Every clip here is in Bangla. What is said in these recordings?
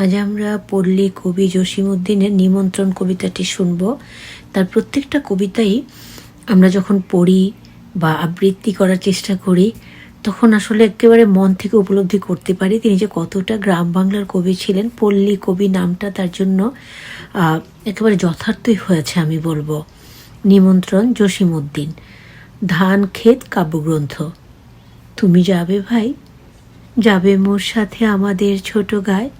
আজ আমরা পল্লী কবি জসিমউদ্দিনের নিমন্ত্রণ কবিতাটি শুনব। তার প্রত্যেকটা কবিতাই আমরা যখন পড়ি বা আবৃত্তি করার চেষ্টা করি, তখন আসলে একেবারে মন থেকে উপলব্ধি করতে পারি তিনি যে কতটা গ্রাম বাংলার কবি ছিলেন, পল্লী কবি নামটা তার জন্য একেবারে যথার্থই হয়েছে আমি বলব। নিমন্ত্রণ জসিমউদ্দিন ধান, ক্ষেত, কাব্যগ্রন্থ। তুমি যাবে ভাই? যাবে মোর সাথে আমাদের ছোট গায়ে।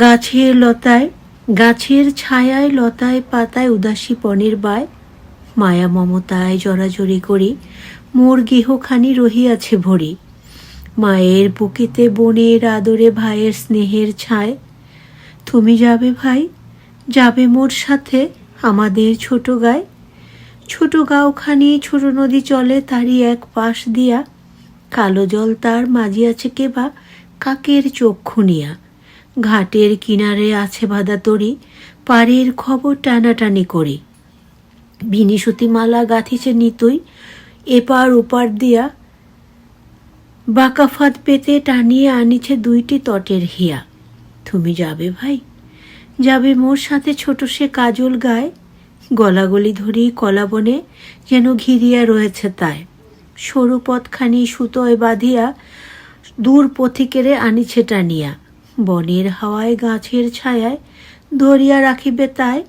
গাছের লতায়, গাছের ছায়ায় লতায় পাতায় উদাসী পনেরো বায়, মায়া মমতায় জড়াজড়ি করি, মোর গেহখানি রহিয়াছে ভরি। মায়ের বুকেতে বোনের আদরে ভাইয়ের স্নেহের ছায়, তুমি যাবে ভাই, যাবে মোর সাথে আমাদের ছোট গায়ে। ছোট গাঁওখানি, ছোট নদী চলে তারই এক পাশ দিয়া, কালো জল তার মাঝিয়াছে কেবা, কাকের চোখ খুনিয়া ঘাটের কিনারে আছে বাঁধা তরি, পাড়ের খবর টানাটানি করি। বিনিসুতি মালা গাঁথিছে নিতুই, এপার ওপার দিয়া বাঁকাফাত পেতে টানিয়ে আনিছে দুইটি তটের হিয়া। তুমি যাবে ভাই? যাবে মোর সাথে ছোট সে কাজল গায়, গলাগলি ধরি কলাবনে যেন ঘিরিয়া রয়েছে তাই সরু পথখানি সুতোয় বাঁধিয়া দূর পথিকেরে আনিছে টানিয়া। বনের হাওয়ায় গাছের ছায়ায় ধরিয়া রাখিবে তাই,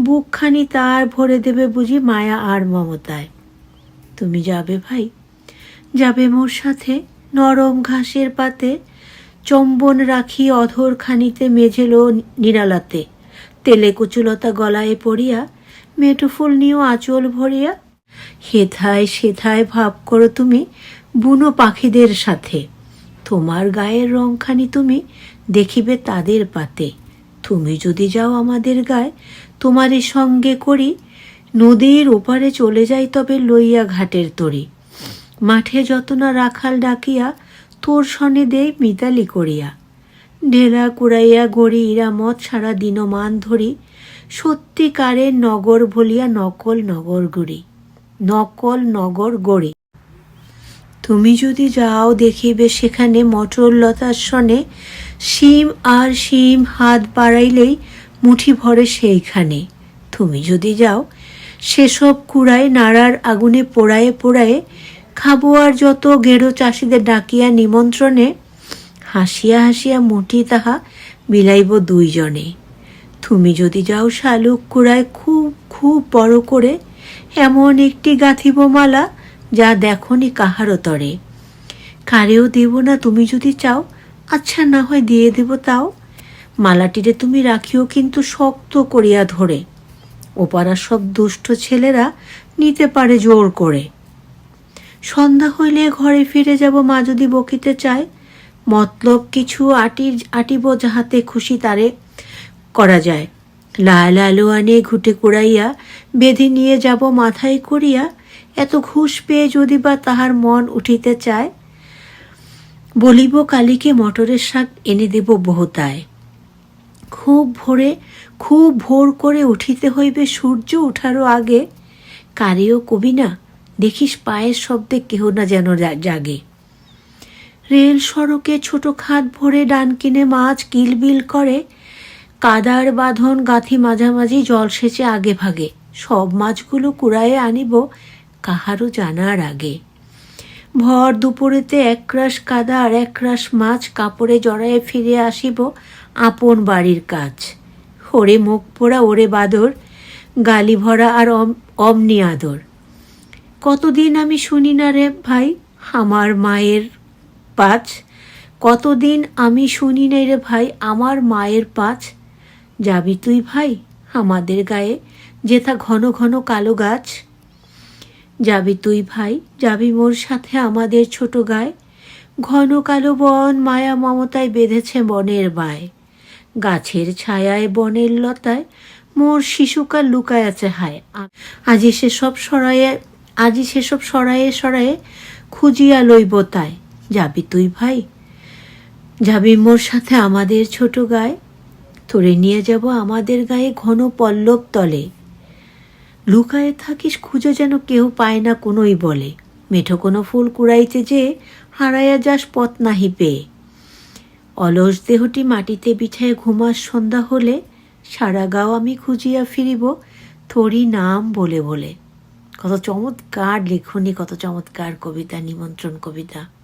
বুকখানি তার ভরে দেবে বুঝি মায়া আর মমতায়। তুমি যাবে ভাই? যাবে মোর সাথে, নরম ঘাসের পাতে, চম্বন রাখি অধর খানিতে মেঝেলো নিরালাতে। তেলে কুচুলতা গলায় পড়িয়া মেটুফুল নিয়েও আঁচল ভরিয়া, হেথায় সেথায় ভাব করো তুমি বুনো পাখিদের সাথে। তোমার গায়ের রংখানি তুমি দেখিবে তাদের পাতে। তুমি যদি যাও আমাদের গায়ে, তোমারই সঙ্গে করি। নদীর ওপারে চলে যাই তবে লইয়া ঘাটের তরি। মাঠে যত না রাখাল ডাকিয়া, তোর সনে দেই মিতালি করিয়া। ঢেলা কুড়াইয়া গড়ি ইরামত সারা দিনমান ধরি। সত্যিকারের নগর বলিয়া নকল নগর গড়ি। নকল নগর গড়ি। তুমি যদি যাও, দেখিবে সেখানে মটর লতার সনে শিম আর শিম হাত বাড়াইলেই মুঠি ভরে সেইখানে। তুমি যদি যাও, সেসব কুড়ায় নাড়ার আগুনে পোড়ায়ে পোড়ায়ে খাব আর যত গেরো চাষিদের ডাকিয়া নিমন্ত্রণে, হাসিয়া হাসিয়া মুঠি তাহা বিলাইব দুইজনে। তুমি যদি যাও, শালুক কুড়ায় খুব খুব বড় করে এমন একটি গাঁথিব মালা যা দেখনি কাহারও তরে। কারেও দেব না তুমি যদি চাও আচ্ছা না হয় দিয়ে দেব তাও। মালাটিরে তুমি রাখিও কিন্তু শক্ত করিয়া ধরে। ওপাড়ার সব দুষ্ট ছেলেরা নিতে পারে জোর করে। সন্ধ্যা হইলে ঘরে ফিরে যাব মা যদি বকিতে চায়। মতলব কিছু আটির, আটিব যাহাতে খুশি তারে করা যায়। লাল আলো আনে ঘুটে কুড়াইয়া, বেঁধে নিয়ে যাব মাথায় করিয়া। এত ঘুষ পেয়ে যদি বা তাহার মন উঠিতে চায় বলিব, কালীকে মটরের শাক এনে দেব বহুতায়। খুব ভোরে, খুব ভোর করে উঠিতে হইবে সূর্য উঠারও আগে। কারেও কবি না, দেখিস পায়ের শব্দে কেহ না যেন জাগে। রেল সড়কে ছোট খাত ভরে ডান কিনে মাছ কিলবিল করে। কাদার বাঁধন গাঁথি মাঝামাঝি জল সেচে আগে ভাগে। সব মাছগুলো কুড়ায়ে আনিব, কাহারও জানার আগে। ভর দুপুরেতে একরাশ কাদা আর একরাশ মাছ কাপড়ে জড়ায়ে ফিরে আসিব আপন বাড়ির কাজ ওরে মুখ পোড়া, ওরে বাদর, গালি ভরা আর অম- অমনি আদর। কতদিন আমি শুনি না রে ভাই, আমার মায়ের পাঁচ কতদিন আমি শুনি নাই রে ভাই, আমার মায়ের পাঁচ যাবি তুই ভাই আমাদের গায়ে, যেথা ঘন ঘন কালো গাছ? যাবি তুই ভাই, যাবি মোর সাথে আমাদের ছোট গায়ে ঘন কালো বন মায়া মমতায় বেঁধেছে বনের বায় গাছের ছায়ায় বনের লতায় মোর শিশুকাল লুকায় আছে হায়। আজি সেসব সরায়ে, আজি সেসব সরায়ে সরায়ে খুঁজিয়া লইব তাই। যাবি তুই ভাই, যাবি মোর সাথে আমাদের ছোট গায়ে তোরে নিয়ে যাব আমাদের গায়ে ঘন পল্লব তলে। লুকায়ে থাকিস খুঁজে যেন কেউ পায় না কোনোই বলে। মেঠো কোনো ফুল কুড়াইতে যে হারাইয়া যাস পথ নাহি পেয়ে। অলস দেহটি মাটিতে বিছায় ঘুমার সন্ধ্যা হলে সারা গাও আমি খুঁজিয়া ফিরিব তোরই নাম বলে বলে। কত চমৎকার লেখনী, কত চমৎকার কবিতা, নিমন্ত্রণ কবিতা।